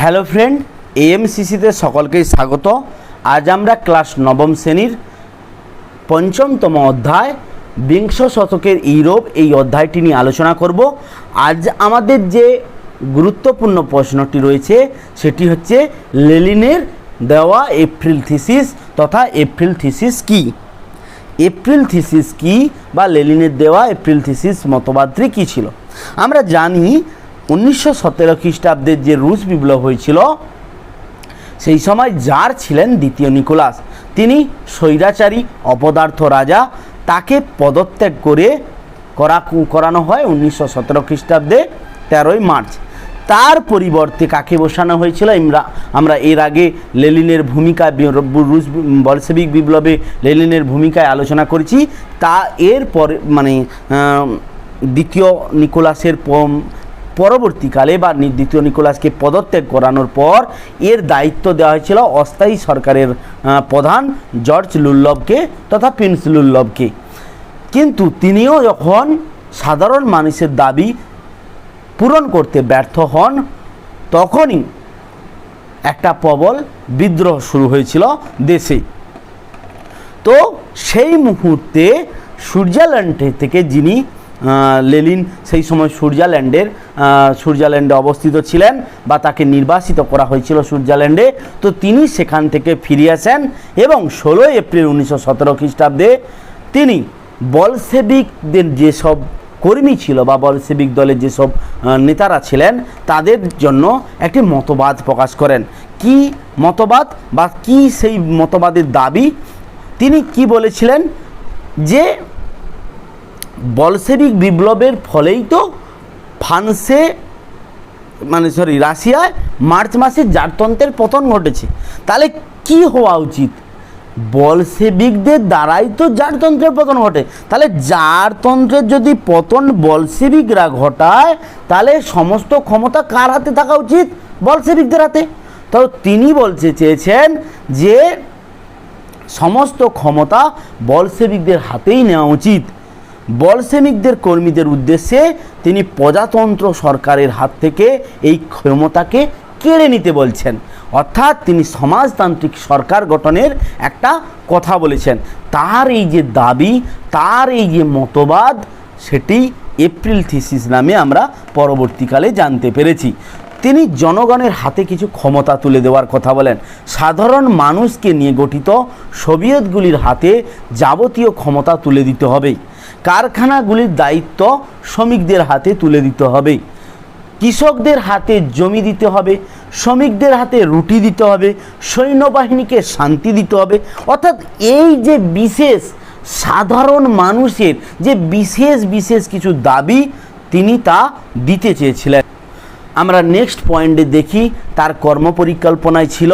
Hello friend এএমসিসিতে সকলকেই স্বাগত। আজ আমরা ক্লাস নবম শ্রেণির পঞ্চমতম অধ্যায় বিংশ শতকের ইউরোপ এই অধ্যায়টি নিয়ে আলোচনা করব। আজ আমাদের যে গুরুত্বপূর্ণ প্রশ্নটি রয়েছে, সেটি হচ্ছে লেলিনের দেওয়া এপ্রিল থিসিস তথা এপ্রিল থিসিস কী? এপ্রিল থিসিস কি বা লেলিনের দেওয়া এপ্রিল থিসিস মতবাদটি কী ছিল? আমরা জানি উনিশশো সতেরো খ্রিস্টাব্দের যে রুশ বিপ্লব হয়েছিল, সেই সময় যার ছিলেন দ্বিতীয় নিকোলাস। তিনি স্বৈরাচারী, অপদার্থ রাজা, তাকে পদত্যাগ করে করা করানো হয় উনিশশো সতেরো খ্রিস্টাব্দে তেরোই মার্চ। তার পরিবর্তে কাকে বসানো হয়েছিল? আমরা আমরা এর আগে লেলিনের ভূমিকা রুশ বলসেবিক বিপ্লবে লেলিনের ভূমিকায় আলোচনা করেছি। তা এর পরে মানে দ্বিতীয় নিকোলাসের পরবর্তীকালে বা দ্বিতীয় নিকোলাসকে পদত্যাগ করানোর পর এর দায়িত্ব দেওয়া হয়েছিল অস্থায়ী সরকারের প্রধান জর্জ লুল্লভকে তথা প্রিন্স লুল্লভকে। কিন্তু তিনিও যখন সাধারণ মানুষের দাবি পূরণ করতে ব্যর্থ হন, তখনই একটা প্রবল বিদ্রোহ শুরু হয়েছিল দেশে। তো সেই মুহূর্তে সুইজারল্যান্ড থেকে যিনি লেলিন সেই সময় সুইজারল্যান্ডের সুইজারল্যান্ডে অবস্থিত ছিলেন বা তাকে নির্বাসিত করা হয়েছিল সুইজারল্যান্ডে। তো তিনি সেখান থেকে ফিরে আসেন এবং ষোলোই এপ্রিল উনিশশো সতেরো খ্রিস্টাব্দে তিনি বলসেবিকদের যেসব কর্মী ছিল বা বলসেবিক দলের যেসব নেতারা ছিলেন, তাদের জন্য একটি মতবাদ প্রকাশ করেন। কি মতবাদ বা কি সেই মতবাদের দাবি? তিনি কি বলেছিলেন? যে বলসেবিক বিপ্লবের ফলেই তো ফ্রান্সে মানে সরি রাশিয়ায় মার্চ মাসে জারতন্ত্রের পতন ঘটেছে। তাহলে কি হওয়া উচিত? বলসেবিকদের দ্বারাই তো জারতন্ত্রের পতন ঘটে। তাহলে জারতন্ত্রের যদি পতন বলসেবিকরা ঘটায়, তাহলে সমস্ত ক্ষমতা কার হাতে থাকা উচিত? বলসেবিকদের হাতে। তো তিনি বলতে চেয়েছেন যে সমস্ত ক্ষমতা বলসেবিকদের হাতেই নেওয়া উচিত। বলসেমিকদের কর্মীদের উদ্দেশ্যে তিনি প্রজাতন্ত্র সরকারের হাত থেকে এই ক্ষমতাকে কেড়ে নিতে বলছেন। অর্থাৎ তিনি সমাজতান্ত্রিক সরকার গঠনের একটা কথা বলেছেন। তার এই যে দাবি, তার এই যে মতবাদ, সেটি এপ্রিল থিসিস নামে আমরা পরবর্তীকালে জানতে পেরেছি। তিনি জনগণের হাতে কিছু ক্ষমতা তুলে দেওয়ার কথা বলেন। সাধারণ মানুষকে নিয়ে গঠিত সোভিয়েতগুলির হাতে যাবতীয় ক্ষমতা তুলে দিতে হবে। কারখানাগুলির দায়িত্ব শ্রমিকদের হাতে তুলে দিতে হবে। কৃষকদের হাতে জমি দিতে হবে, শ্রমিকদের হাতে রুটি দিতে হবে, সৈন্যবাহিনীকে শান্তি দিতে হবে। অর্থাৎ এই যে বিশেষ সাধারণ মানুষের যে বিশেষ বিশেষ কিছু দাবি, তিনি তা দিতে চেয়েছিলেন। আমরা নেক্সট পয়েন্টে দেখি, তার কর্মপরিকল্পনায় ছিল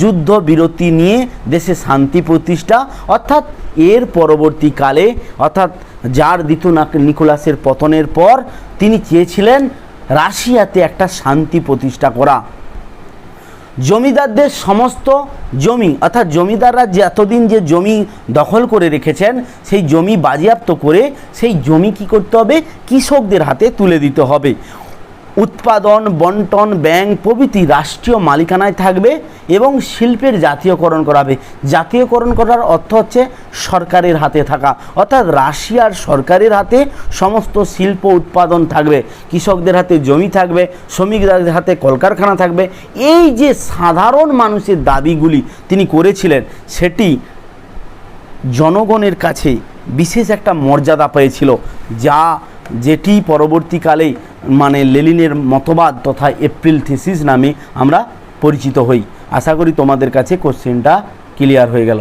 যুদ্ধ বিরতি নিয়ে দেশে শান্তি প্রতিষ্ঠা। অর্থাৎ এর পরবর্তীকালে অর্থাৎ যার নাক- নিকোলাসের পতনের পর, তিনি চেয়েছিলেন রাশিয়াতে একটা শান্তি প্রতিষ্ঠা করা। জমিদারদের সমস্ত জমি, অর্থাৎ জমিদাররা যে এতদিন যে জমি দখল করে রেখেছেন, সেই জমি বাজেয়াপ্ত করে সেই জমি কি করতে হবে? কৃষকদের হাতে তুলে দিতে হবে। উৎপাদন, বন্টন, ব্যাংক প্রভৃতি রাষ্ট্রীয় মালিকানায় থাকবে এবং শিল্পের জাতীয়করণ করাবে। জাতীয়করণ করার অর্থ হচ্ছে সরকারের হাতে থাকা। অর্থাৎ রাশিয়ার সরকারের হাতে সমস্ত শিল্প উৎপাদন থাকবে। কৃষকদের হাতে জমি থাকবে, শ্রমিকদের হাতে কলকারখানা থাকবে। এই যে সাধারণ মানুষের দাবিগুলি তিনি করেছিলেন, সেটি জনগণের কাছে বিশেষ একটা মর্যাদা পেয়েছিল, যা যেটি পরবর্তীকালে মানে লেলিনের মতবাদ তথা এপ্রিল থিসিস নামে আমরা পরিচিত হই। আশা করি তোমাদের কাছে কোশ্চেনটা ক্লিয়ার হয়ে গেল।